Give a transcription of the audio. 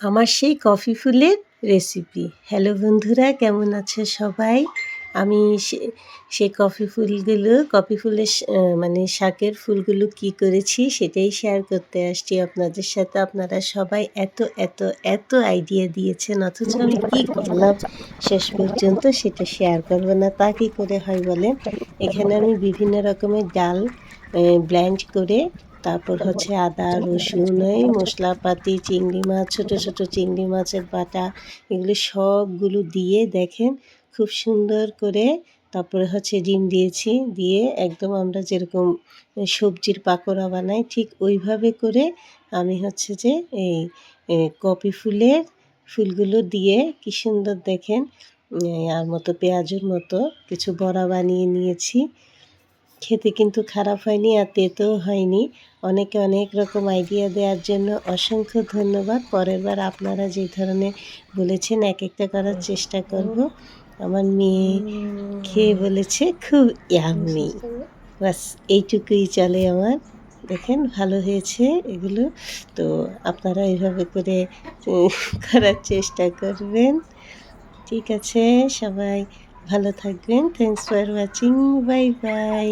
আমার সেই কফি ফুলের রেসিপি হ্যালো বন্ধুরা, কেমন আছে সবাই? আমি সেই কফি ফুলগুলো, কফি ফুলের মানে শাকের ফুলগুলো কি করেছি সেটাই শেয়ার করতে আসছি আপনাদের সাথে। আপনারা সবাই এত এত এত আইডিয়া দিয়েছেন, অথচ আমি কী করলাম শেষ পর্যন্ত সেটা শেয়ার করব না। তা কী করে হয় বলেন? এখানে আমি বিভিন্ন রকমের ডাল ব্ল্যান্ড করে তারপর হচ্ছে আদা রসুন এই মশলাপাতি চিংড়ি মাছ ছোট ছোট চিংড়ি মাছের বাটা এগুলো সবগুলো দিয়ে দেখেন খুব সুন্দর করে তারপরে হচ্ছে ডিম দিয়েছি দিয়ে একদম আমরা যেরকম সবজির পাকোড়া বানাই ঠিক ওইভাবে করে আমি হচ্ছে যে এই কপি ফুলের ফুলগুলো দিয়ে কি সুন্দর দেখেন আর মতো পেঁয়াজের মতো কিছু বড়া বানিয়ে নিয়েছি। খেতে কিন্তু খারাপ হয়নি আর তেতেও হয়নি। অনেকে অনেক রকম আইডিয়া দেওয়ার জন্য অসংখ্য ধন্যবাদ। পরের বার আপনারা যে ধরনের বলেছেন এক একটা করার চেষ্টা করব। আমার মেয়ে খেয়ে বলেছে, খুব ইয়াম্মি বাস, এইটুকুই চলে আমার। দেখেন, ভালো হয়েছে এগুলো। তো আপনারা এইভাবে করে করার চেষ্টা করবেন। ঠিক আছে, সবাই ভালো থাকবেন। Thanks for watching bye bye